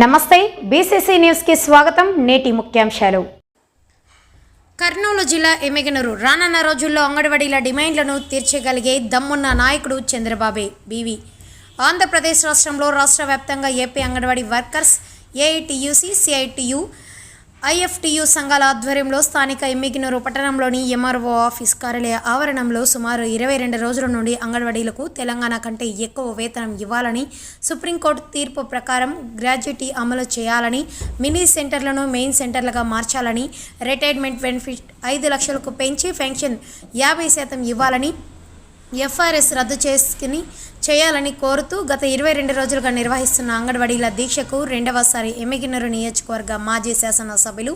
నమస్తే బీసీసీ న్యూస్కి స్వాగతం నేటి ముఖ్యాంశాలు. కర్నూలు జిల్లా ఎమ్మెగనూరు. రానున్న రోజుల్లో అంగన్వాడీల డిమాండ్లను తీర్చగలిగే దమ్మున్న నాయకుడు చంద్రబాబే బీవీ. ఆంధ్రప్రదేశ్ రాష్ట్రంలో రాష్ట్ర వ్యాప్తంగా AP anganwadi workers AITUC CITU IFTU సంఘాల ఆధ్వర్యంలో స్థానిక ఎమ్మిగినూరు పట్టణంలోని ఎంఆర్ఓ ఆఫీస్ కార్యాలయ ఆవరణంలో సుమారు ఇరవై రెండు రోజుల నుండి అంగన్వాడీలకు తెలంగాణ కంటే ఎక్కువ వేతనం ఇవ్వాలని సుప్రీంకోర్టు తీర్పు ప్రకారం గ్రాడ్యుటీ అమలు చేయాలని మినీ సెంటర్లను మెయిన్ సెంటర్లుగా మార్చాలని రిటైర్మెంట్ బెనిఫిట్ ఐదు లక్షలకు పెంచి పెన్షన్ యాభై శాతం ఇవ్వాలని ఎఫ్ఆర్ఎస్ రద్దు చేసుకుని చేయాలని కోరుతూ గత ఇరవై రెండు రోజులుగా నిర్వహిస్తున్న అంగన్వాడీల దీక్షకు రెండవసారి ఎమ్మిగినరు నియోజకవర్గ మాజీ శాసనసభ్యులు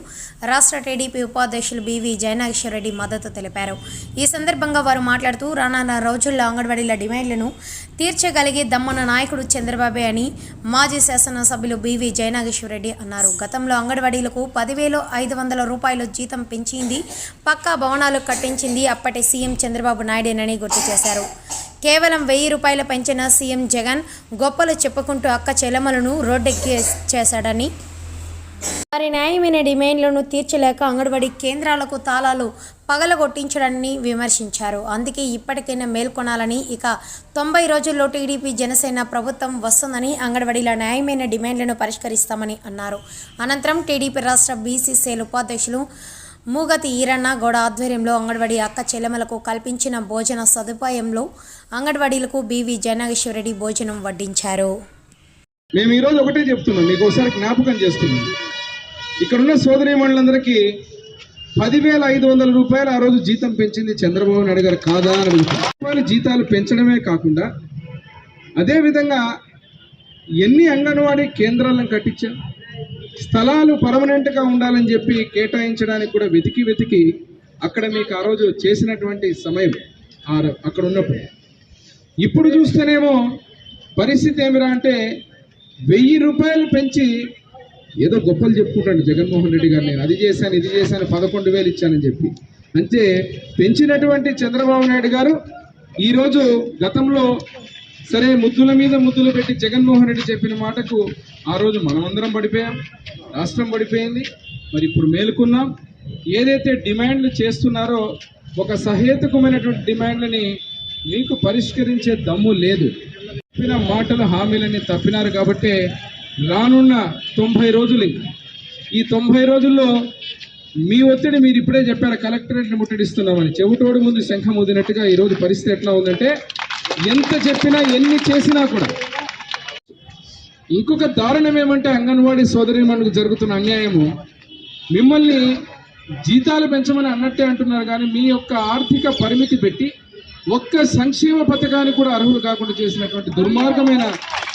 రాష్ట్ర టీడీపీ ఉపాధ్యక్షులు బివి జయనాగేశ్వరరెడ్డి మద్దతు తెలిపారు. ఈ సందర్భంగా వారు మాట్లాడుతూ రానున్న రోజుల్లో అంగన్వాడీల డిమాండ్లను తీర్చగలిగే దమ్మన నాయకుడు చంద్రబాబే అని మాజీ శాసనసభ్యులు బివి జయనాగేశ్వరరెడ్డి అన్నారు. గతంలో అంగన్వాడీలకు పదివేలు ఐదు వందల రూపాయలు జీతం పెంచింది పక్కా భవనాలు కట్టించింది అప్పటి సీఎం చంద్రబాబు నాయుడేనని గుర్తు చేశారు. కేవలం వెయ్యి రూపాయలు పెంచిన సీఎం జగన్ గొప్పలు చెప్పుకుంటూ అక్క చెలమలను రోడ్డెక్కి చేశాడని. వారి న్యాయమైన డిమాండ్లను తీర్చలేక అంగన్వాడీ కేంద్రాలకు తాళాలు పగలగొట్టించడాన్ని విమర్శించారు. అందుకే ఇప్పటికైనా మేల్కొనాలని ఇక తొంభై రోజుల్లో టీడీపీ జనసేన ప్రభుత్వం వస్తుందని అంగన్వాడీల న్యాయమైన డిమాండ్లను పరిష్కరిస్తామని అన్నారు. అనంతరం టీడీపీ రాష్ట్ర బీసీసీఎల్ ఉపాధ్యక్షులు మూగతి ఈరన్న గౌడ ఆధ్వర్యంలో అంగన్వాడీ అక్క చెల్లెమలకు కల్పించిన భోజన సదుపాయంలో అంగన్వాడీలకు బివి జయనాగేశ్వరరెడ్డి భోజనం వడ్డించారు. మేము ఈరోజు ఒకటే చెప్తున్నాం మీకు ఒకసారి జ్ఞాపకం చేస్తున్నాం. ఇక్కడున్న సోదరి మండలందరికీ పదివేల ఐదు వందల రూపాయలు ఆ రోజు జీతం పెంచింది చంద్రబాబు నాయుడు గారు కాదా అని అడుగుతాం జీతాలు పెంచడమే కాకుండా అదేవిధంగా ఎన్ని అంగన్వాడీ కేంద్రాలను కట్టించాం? స్థలాలు పర్మనెంట్గా ఉండాలని చెప్పి కేటాయించడానికి కూడా వెతికి వెతికి అక్కడ మీకు ఆ రోజు చేసినటువంటి సమయం ఆ అక్కడ ఉన్నప్పుడు. ఇప్పుడు చూస్తేనేమో పరిస్థితి ఏమిరా అంటే వెయ్యి రూపాయలు పెంచి ఏదో గొప్పలు చెప్పుకుంటాడు జగన్మోహన్ రెడ్డి గారు నేను అది చేశాను ఇది చేశాను పదకొండు వేలు ఇచ్చానని చెప్పి. అంటే పెంచినటువంటి చంద్రబాబు నాయుడు గారు ఈరోజు గతంలో సరే ముద్దుల మీద ముద్దులు పెట్టి జగన్మోహన్ రెడ్డి చెప్పిన మాటకు ఆ రోజు మనమందరం పడిపోయాం రాష్ట్రం పడిపోయింది. మరి ఇప్పుడు మేలుకున్నాం. ఏదైతే డిమాండ్లు చేస్తున్నారో ఒక సహేతుకమైనటువంటి డిమాండ్లని మీకు పరిష్కరించే దమ్ము లేదు. చెప్పిన మాటలు హామీలని తప్పినారు కాబట్టి రానున్న తొంభై రోజులు ఈ తొంభై రోజుల్లో మీ ఒత్తిడి మీరు ఇప్పుడే చెప్పారు కలెక్టరేట్ని ముట్టడిస్తున్నామని. చెవిటోడు ముందు శంఖం ఊదినట్టుగా ఈరోజు పరిస్థితి ఎట్లా ఉందంటే ఎంత చెప్పినా ఎన్ని చేసినా కూడా. ఇంకొక దారుణం ఏమంటే అంగన్వాడీ సోదరి మనకు జరుగుతున్న అన్యాయము. మిమ్మల్ని జీతాలు పెంచమని అన్నట్టే అంటున్నారు కానీ మీ యొక్క ఆర్థిక పరిమితి పెట్టి ఒక్క సంక్షేమ పథకానికి కూడా అర్హులు కాకుండా చేసినటువంటి దుర్మార్గమైన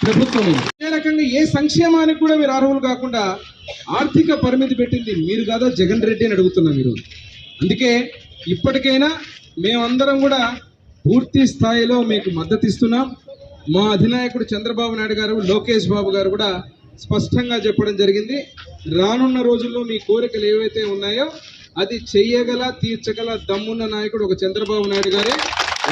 ప్రభుత్వం అదే రకంగా ఏ సంక్షేమానికి కూడా మీరు అర్హులు కాకుండా ఆర్థిక పరిమితి పెట్టింది మీరు కాదా? జగన్ రెడ్డి అని అడుగుతున్నాం మీరు. అందుకే ఇప్పటికైనా మేమందరం కూడా పూర్తి స్థాయిలో మీకు మద్దతు ఇస్తున్నాం. మా అధినాయకుడు చంద్రబాబు నాయుడు గారు లోకేష్ బాబు గారు కూడా స్పష్టంగా చెప్పడం జరిగింది. రానున్న రోజుల్లో మీ కోరికలు ఏవైతే ఉన్నాయో అది చెయ్యగల తీర్చగల దమ్మున్న నాయకుడు ఒక చంద్రబాబు నాయుడు గారే.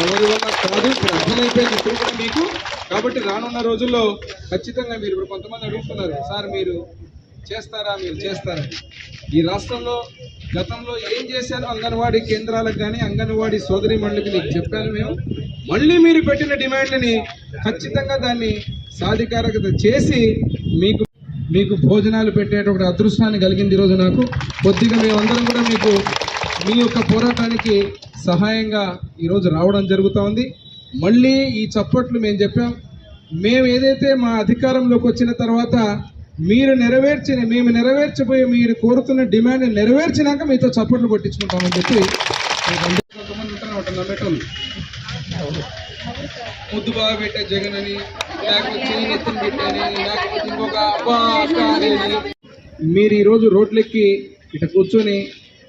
ఎవరి వల్ల కాదు ఇప్పుడు అర్థమైపోయింది ఇప్పుడు కూడా మీకు. కాబట్టి రానున్న రోజుల్లో ఖచ్చితంగా మీరు ఇప్పుడు కొంతమంది అడుగుతున్నారు సార్ మీరు చేస్తారా మీరు చేస్తారా? ఈ రాష్ట్రంలో గతంలో ఏం చేశారు? అంగన్వాడీ కేంద్రాలకు కానీ అంగన్వాడీ సోదరి మండలికి మీకు చెప్పాను మేము. మళ్ళీ మీరు పెట్టిన డిమాండ్లని ఖచ్చితంగా దాన్ని సాధికారకత చేసి మీకు మీకు భోజనాలు పెట్టేటువంటి అదృష్టాన్ని కలిగింది ఈరోజు నాకు. కొద్దిగా మేమందరం కూడా మీకు మీ యొక్క పోరాటానికి సహాయంగా ఈరోజు రావడం జరుగుతూ ఉంది. మళ్ళీ ఈ చప్పట్లు మేము చెప్పాం. మేము ఏదైతే మా అధికారంలోకి వచ్చిన తర్వాత మీరు నెరవేర్చిన మేము నెరవేర్చిపోయి మీరు కోరుతున్న డిమాండ్ నెరవేర్చినాక మీతో చప్పట్లు కొట్టించుకుంటామని చెప్పి కొంతమంది ఒకటి ముద్దు బాగా పెట్టే జగన్ అని లేకపోతే చెయ్యి పెట్టని లేకపోతే ఇంకొక అబ్బా మీరు ఈరోజు రోడ్లెక్కి ఇట కూర్చొని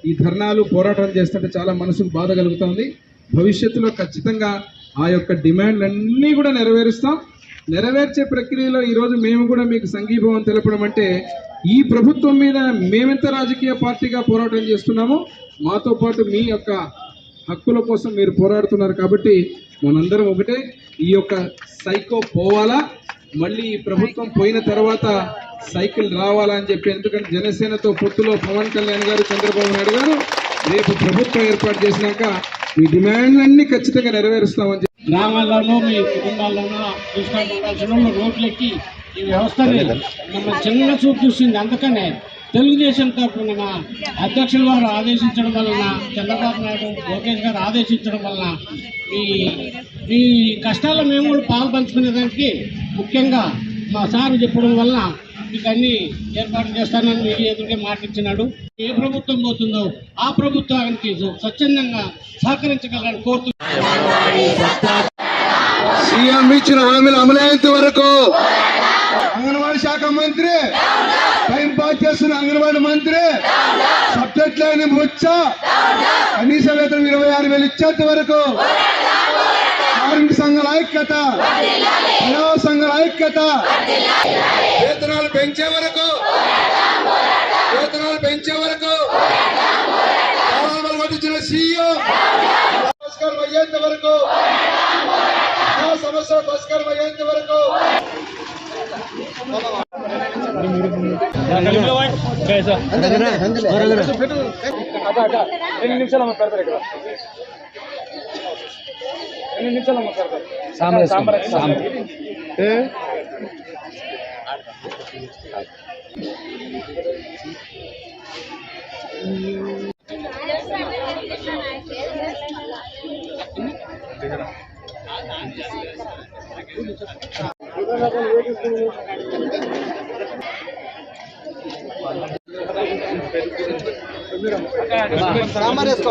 ఈ ధర్నాలు పోరాటాలు చేస్తుంటే చాలా మనసుకు బాధ కలుగుతుంది. భవిష్యత్తులో ఖచ్చితంగా ఆ యొక్క డిమాండ్లన్నీ కూడా నెరవేరుస్తాం. నెరవేర్చే ప్రక్రియలో ఈరోజు మేము కూడా మీకు సంఘీభావం తెలపడం అంటే ఈ ప్రభుత్వం మీద మేమెంత రాజకీయ పార్టీగా పోరాటం చేస్తున్నామో మాతో పాటు మీ యొక్క హక్కుల కోసం మీరు పోరాడుతున్నారు కాబట్టి మనందరం ఒకటే ఈ యొక్క సైకో పోవాలా మళ్ళీ ఈ ప్రభుత్వం పోయిన తర్వాత సైకిల్ రావాలా అని చెప్పి ఎందుకంటే జనసేనతో పొత్తులో పవన్ కళ్యాణ్ గారు చంద్రబాబు నాయుడు గారు రేపు ప్రభుత్వం ఏర్పాటు చేసినాక మీ డిమాండ్లన్నీ ఖచ్చితంగా నెరవేరుస్తామని గ్రామాల్లోనూ మీ కుటుంబాల్లోనూ చూసుకొని రోడ్లెక్కి ఈ వ్యవస్థని మన చిన్న చూపు చూసింది. అందుకనే తెలుగుదేశం తరఫున అధ్యక్షుల వారు ఆదేశించడం వలన చంద్రబాబు నాయుడు లోకేష్ గారు ఆదేశించడం వలన ఈ ఈ కష్టాల్లో మేము కూడా పాలు పంచుకునేదానికి ముఖ్యంగా మా సార్ చెప్పడం వలన మీకు అన్ని ఏర్పాటు చేస్తానని మీ ఎదురుగా మాటిచ్చినాడు. ఏ ప్రభుత్వం పోతుందో ఆ ప్రభుత్వానికి స్వచ్ఛందంగా సహకరించగలని కోరుతూ సీఎం ఇచ్చిన హామీలు అమలైనంత వరకు అంగన్వాడీ శాఖ మంత్రి టైం పాస్ చేస్తున్న అంగన్వాడీ మంత్రి సబ్జెక్ట్ లేని ముచ్చ కనీస వేతనం ఇరవై ఆరు వేలు ఇచ్చేంత వరకు కార్మిక సంఘాల ఐక్యత. మహిళా సంఘాల ఐక్యత. వేతనాలు పెంచే వరకు వేతనాలు పెంచే వరకు వచ్చిన సీఎం భాస్కర్ అయ్యేంత వరకు ఆ సమస్య భాస్కర్ అయ్యేంత వరకు. రెండు నిమిషాలు పెడతారు ఇక్కడ. సాంబార్ సాంబార్ సాంబార్ వేసుకో